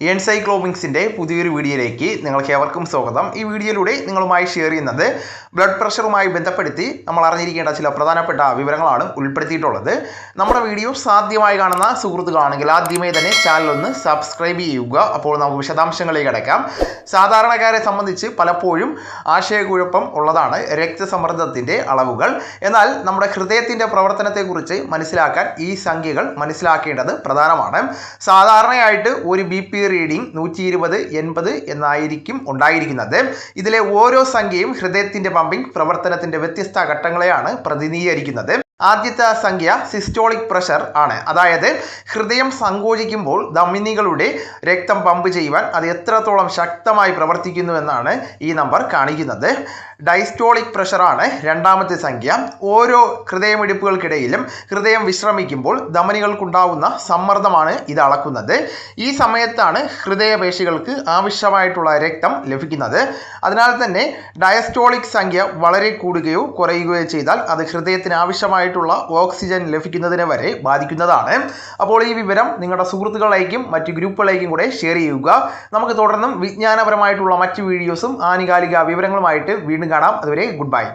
എൻസൈക്ലോമിക്സിന്റെ പുതിയൊരു വീഡിയോയിലേക്ക് നിങ്ങൾക്ക് ഏവർക്കും സ്വാഗതം. ഈ വീഡിയോയിലൂടെ നിങ്ങളുമായി ഷെയർ ചെയ്യുന്നത് ബ്ലഡ് പ്രഷറുമായി ബന്ധപ്പെടുത്തി നമ്മൾ അറിഞ്ഞിരിക്കേണ്ട ചില പ്രധാനപ്പെട്ട വിവരങ്ങളാണ് ഉൾപ്പെടുത്തിയിട്ടുള്ളത്. നമ്മുടെ വീഡിയോ സാധ്യമായി കാണുന്ന സുഹൃത്തുക്കളാണെങ്കിൽ ആദ്യമേ തന്നെ ചാനൽ ഒന്ന് സബ്സ്ക്രൈബ് ചെയ്യുക. അപ്പോൾ നമുക്ക് വിശദാംശങ്ങളിലേക്ക് കിടക്കാം. സാധാരണക്കാരെ സംബന്ധിച്ച് പലപ്പോഴും ആശയക്കുഴപ്പം ഉള്ളതാണ് രക്തസമ്മർദ്ദത്തിന്റെ അളവുകൾ. എന്നാൽ നമ്മുടെ ഹൃദയത്തിന്റെ പ്രവർത്തനത്തെക്കുറിച്ച് മനസ്സിലാക്കാൻ ഈ സംഖ്യകൾ മനസ്സിലാക്കേണ്ടത് പ്രധാനമാണ്. സാധാരണയായിട്ട് ഒരു ബി പി റീഡിംഗ് നൂറ്റി ഇരുപത് എൺപത് എന്നായിരിക്കും ഉണ്ടായിരിക്കുന്നത്. ഇതിലെ ഓരോ സംഖ്യയും ഹൃദയത്തിന്റെ പമ്പിംഗ് പ്രവർത്തനത്തിന്റെ വ്യത്യസ്ത ഘട്ടങ്ങളെയാണ് പ്രതിനിധീകരിക്കുന്നത്. ആദ്യത്തെ സംഖ്യ സിസ്റ്റോളിക് പ്രഷർ ആണ്. അതായത് ഹൃദയം സങ്കോചിക്കുമ്പോൾ ധമനികളുടെ രക്തം പമ്പ് ചെയ്യുവാൻ അത് എത്രത്തോളം ശക്തമായി പ്രവർത്തിക്കുന്നു എന്നാണ് ഈ നമ്പർ കാണിക്കുന്നത്. ഡൈസ്റ്റോളിക് പ്രഷറാണ് രണ്ടാമത്തെ സംഖ്യ. ഓരോ ഹൃദയമിടിപ്പുകൾക്കിടയിലും ഹൃദയം വിശ്രമിക്കുമ്പോൾ ധമനികൾക്കുണ്ടാവുന്ന സമ്മർദ്ദമാണ് ഇത് അളക്കുന്നത്. ഈ സമയത്താണ് ഹൃദയപേശികൾക്ക് ആവശ്യമായിട്ടുള്ള രക്തം ലഭിക്കുന്നത്. അതിനാൽ തന്നെ ഡയസ്റ്റോളിക് സംഖ്യ വളരെ കൂടുകയോ കുറയുകയോ ചെയ്താൽ അത് ഹൃദയത്തിന് ആവശ്യമായിട്ടുള്ള ഓക്സിജൻ ലഭിക്കുന്നതിനെ വരെ ബാധിക്കുന്നതാണ്. അപ്പോൾ ഈ വിവരം നിങ്ങളുടെ സുഹൃത്തുക്കളിലേക്കും മറ്റ് ഗ്രൂപ്പുകളേക്കും കൂടെ ഷെയർ ചെയ്യുക. നമുക്ക് തുടർന്നും വിജ്ഞാനപരമായിട്ടുള്ള മറ്റ് വീഡിയോസും ആനുകാലിക വിവരങ്ങളുമായിട്ട് വീണ്ടും കാണാം. അതുവരെ ഗുഡ് ബൈ